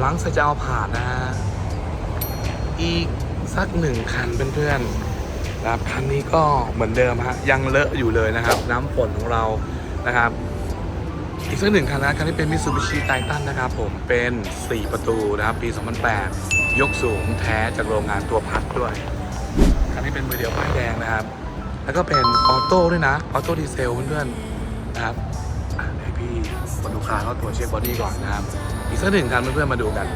หลังจากจะเอาผ่านนะฮะ อีกสักหนึ่งคันเพื่อนๆนะครับคันนี้ก็เหมือนเดิมฮะ ยังเลอะอยู่เลยนะครับ น้ำฝนของเรานะครับ อีกสักหนึ่งคันนะคันนี้เป็นมิ t ซูบิชิไททันนะครับผม เป็น 4 ประตูนะครับ ปี 2008 ยกสูงแท้จากโรงงานตัวพัดด้วย คันนี้เป็นมือเดียวป้ายแดงนะครับ แล้วก็เป็นออโต้ด้วยนะ ออโต้ดีเซลเพื่อนๆนะครับ พี่มาดูคาเขาตรวจเช็คบอดี้ก่อนนะครับ อีกสักหนึ่งคันเพื่อนๆมาดูกัน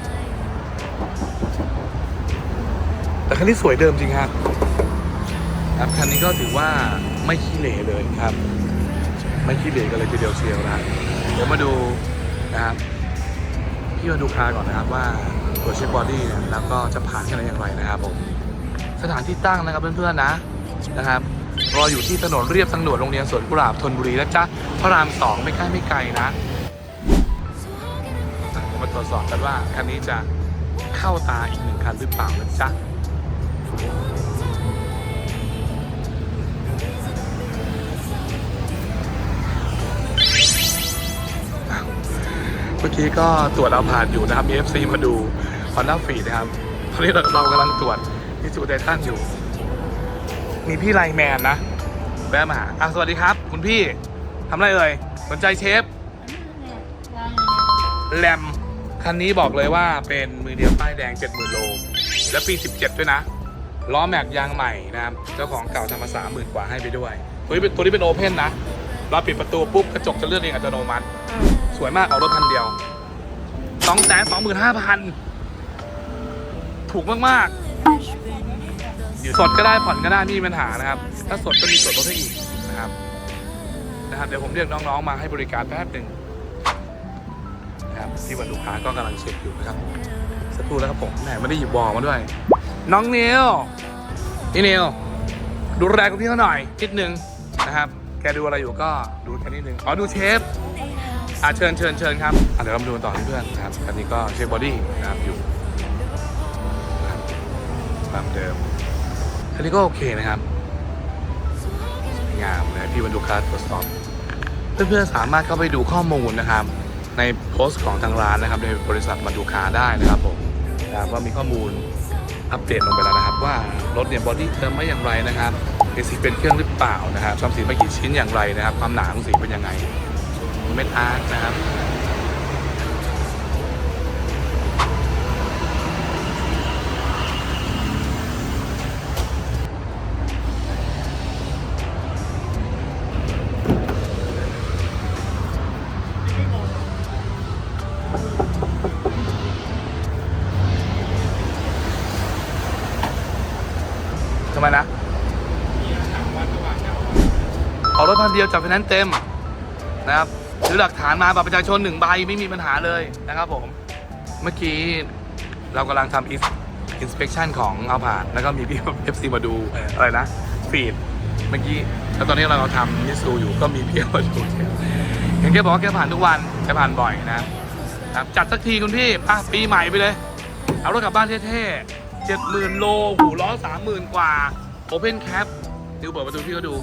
แต่คันนี้สวยเดิมจริงครับครับคันนี้ก็ถือว่าไม่ขี้เหร่เลยครับ ไม่ขี้เหร่กันเลยทีเดียวเชียวนะเดี๋ยวมาดูนะครับพี่มาดูคาก่อนนะครับว่าตรวจเช็คบอดี้เนี่ยแล้วก็จะผ่านกันได้อย่างไรนะครับผมสถานที่ตั้งนะครับเพื่อนๆนะนะครับ รออยู่ที่ถนนเรียบทางด่วนโรงเรียนสวนกุหลาบธนบุรีนะจ๊ะพระรามสองไม่ใกล้ไม่ไกลนะมาตรวจสอบกันว่าคันนี้จะเข้าตาอีกหนึ่งคันหรือเปล่านะจ๊ะเมื่อกี้ก็ตรวจเราผ่านอยู่นะครับ FC มาดู Honda f e e นะครับ ตอนนี้เรากำลังตรวจที่สูไททันอยู่ มีพี่ไลแมนนะแวะมาหาอะสวัสดีครับ คุณพี่ทำอะไรเอ่ยสนใจเชฟแรมคันนี้บอกเลยว่าเป็นมือเดียวป้ายแดง 70,000 โล และปี 17 ด้วยนะ ล้อแม็กยางใหม่นะครับ เจ้าของเก่าทำมา30,000กว่าให้ไปด้วย ตัวนี้เป็นตัวนี้เป็นโอเพนนะ เราปิดประตูปุ๊บ กระจกจะเลื่อนเองอัตโนมัติ สวยมากออกรถพันเดียวสองแสนสองหมื่นห้าพันถูกมาก ๆ สดก็ได้ผ่อนก็ได้ไม่มีปัญหานะครับ ถ้าสดก็มีส่วนลดให้อีกนะครับนะครับเดี๋ยวผมเรียกน้องๆมาให้บริการแป๊บหนึ่งนะครับที่วันลูกค้าก็กำลังเช็คอยู่นะครับสักครู่แล้วครับผมแหมไม่ได้หยิบวอลมาด้วย น้องนิวพี่นิวดูแลคุณพี่เขาหน่อยนิดนึงนะครับ แกดูอะไรอยู่ก็ดูแค่นิดนึงอ๋อดูเชฟอะเชิญเชิญเชิญครับอะเดี๋ยวเรามาดูกันต่อเพื่อนนะครับอันนี้ก็เชฟบอดี้นะครับอยู่ครับตามเดิม อันนี้ก็โอเคนะครับสวยงามนะพี่บรรดุคาตรวจสอบ เพื่อนๆสามารถเข้าไปดูข้อมูลนะครับ ในโพสต์ของทางร้านนะครับ ในบริษัทมาดูคาได้นะครับผมนะครับว่ามีข้อมูลอัปเดตลงไปแล้วนะครับ ว่ารถเนี่ยบอดี้เติมไม่อย่างไรนะครับเป็นสีเป็นเครื่องหรือเปล่านะครับทำสีมากี่ชิ้นอย่างไรนะครับ ความหนาของสีเป็นยังไงเม็ดอาร์ตนะครับ ทำไมนะ เอารถพันเดียวจับไฟแนนซ์เต็มนะครับหรือหลักฐานมาบัตรประชาชนหนึ่งใบไม่มีปัญหาเลยนะครับผม เมื่อกี้เรากำลังทำอินสเป t ชันของเอาผ่าน แล้วก็มีพี่ FC มาดูอะไรนะฟีดเมื่อกี้แล้วตอนนี้เราทำมิสซูอยู่ก็มีพี่มาดูเห็นแกบอกว่าแกผ่านทุกวันแกผ่านบ่อยนะครับจัดสักทีคุณพี่อะปีใหม่ไปเลย เอารถกลับบ้านเท่ๆ เจ็ดหมื่นโลหูล้อสามหมื่นกว่าโอเพนแคปดูเปิดประตูพี่ก็ดู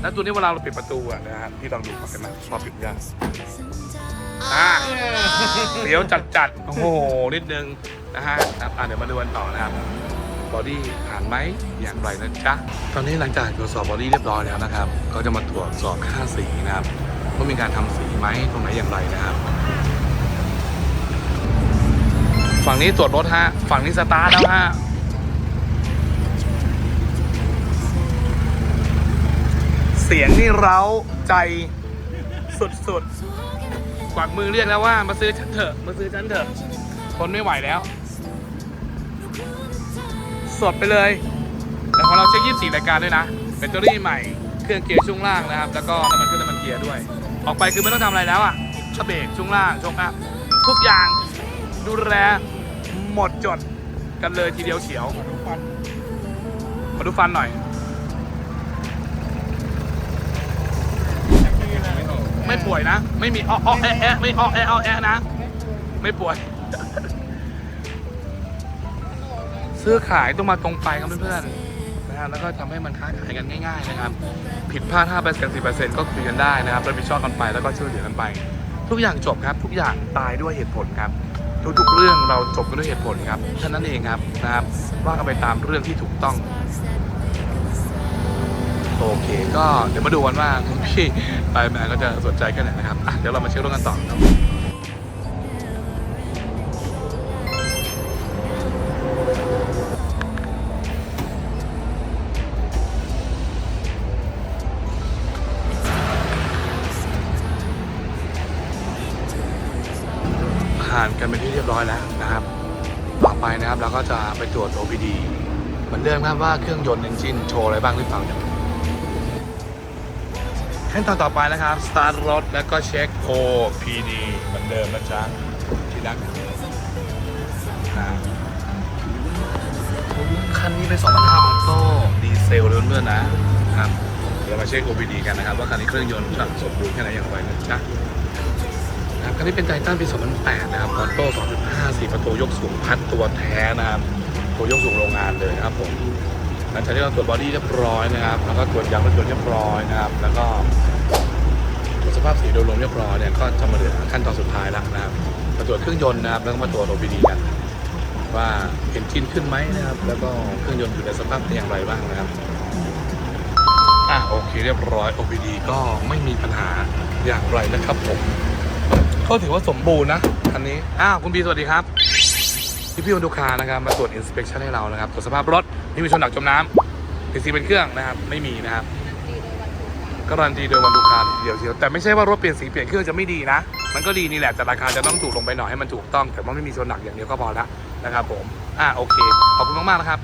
แล้วตัวนี้เวลาเราปิดประตูอะนะฮะพี่ลองดูก่อนได้ไหมพอปิดยังอ่าเดี๋ยวจัดจัดๆโอ้โห นิดนึงนะฮะครับอะเดี๋ยวมาดูกันต่อนะครับบอดี้ผ่านไหมอย่างไรนะจ๊ะ ตอนนี้หลังจากตรวจสอบบอดี้เรียบร้อยแล้วนะครับ ก็จะมาตรวจสอบค่าสีนะครับว่ามีการทำสีไหมตรงไหนอย่างไรนะครับ ฝั่งนี้ตรวจรถฮะ ฝั่งนี้สตาร์ทแล้วฮะ เสียงนี่เร้าใจสุดๆ กวักมือเรียกแล้วว่ามาซื้อฉันเถอะ มาซื้อฉันเถอะ ทนไม่ไหวแล้ว สดไปเลย แต่ของเราเช็ค24รายการด้วยนะแบตเตอรี่ใหม่ เครื่องเกียร์ช่วงล่างนะครับ แล้วก็น้ำมันเครื่องน้ำมันเกียร์ด้วย ออกไปคือไม่ต้องทำอะไรแล้วอะเบรกช่วงล่างช่วงอัพทุกอย่าง ดูแลหมดจดกันเลยทีเดียวเฉียว มาดูฟันหน่อย ไม่ป่วยนะ ไม่มีอ้ออ้อแอะแอะไม่อ้อแอะอ้อแอะนะ ไม่ป่วย ซื้อขายต้องมาตรงไปครับเพื่อนๆนะฮะแล้วก็ทำให้มันค้าขายกันง่าย ๆ นะครับ ผิดพลาด5% 10%ก็คุยกันได้นะครับรับผิดชอบกันไปแล้วก็ช่วยเหลือกันไป ทุกอย่างจบครับ ทุกอย่างตายด้วยเหตุผลครับ ทุกๆ เรื่องเราจบกันด้วยเหตุผลครับท่านั้นเองครับนะครับ ว่ากันไปตามเรื่องที่ถูกต้อง โอเค ก็เดี๋ยวมาดูกันว่าคุณพี่ไปแมนก็จะสนใจแค่ไหนนะครับเดี๋ยวเรามาเช็ครถกันต่อครับ ผ่านกันเป็นที่เรียบร้อยแล้วนะครับ ต่อไปนะครับเราก็จะไปตรวจ OPD เหมือนเดิมครับว่าเครื่องยนต์เอนจินโชว์อะไรบ้างหรือเปล่าเนี่ยขั้นตอนต่อไปนะครับ สตาร์ทรถแล้วก็เช็ค OPD เหมือนเดิมนะจ๊ะที่ดักคันนี้เป็น2,500ออโต้ดีเซลเลื่อนๆนะครับ เดี๋ยวมาเช็ค OPD กันนะครับ ว่าคันนี้เครื่องยนต์สมบูรณ์แค่ไหนอย่างไรนะจ๊ะ นะครับคันนี้เป็นไททันปี 2008 นะครับออโต้ 2.5 4 ประตูยกสูงพัดตัวแท้นะครับตัวยกสูงโรงงานเลยนะครับผมหลังจากที่เราตรวจบอดี้เรียบร้อยนะครับ แล้วก็ตรวจยางรถยนต์เรียบร้อยนะครับ แล้วก็ตรวจสภาพสีโดยรวมเรียบร้อยเนี่ยก็จะมาเหลือขั้นตอนสุดท้ายแล้วนะครับมาตรวจเครื่องยนต์นะครับ แล้วก็มาตรวจ OBD กันว่าเอนจินขึ้นไหมนะครับ แล้วก็เครื่องยนต์อยู่ในสภาพเป็นอย่างไรบ้างนะครับอะโอเคเรียบร้อย OBD ก็ไม่มีปัญหาอย่างไรนะครับผม ก็ถือว่าสมบูรณ์นะคันนี้ อ้าว คุณบีสวัสดีครับ พี่พี่วันดูคานะครับ มาตรวจ inspection ให้เรานะครับ ตรวจสภาพรถไม่มีชนหนักจมน้ำ PC เป็นเครื่องนะครับ ไม่มีนะครับการันตีโดยวันดูคาเดียวเชียวแต่ไม่ใช่ว่ารถเปลี่ยนสีเปลี่ยนเครื่องจะไม่ดีนะ มันก็ดีนี่แหละแต่ราคาจะต้องถูกลงไปหน่อยให้มันถูกต้องแต่ว่าไม่มีชนหนักอย่างเดียวก็พอละนะครับผม อ่าโอเค ขอบคุณมากๆนะครับ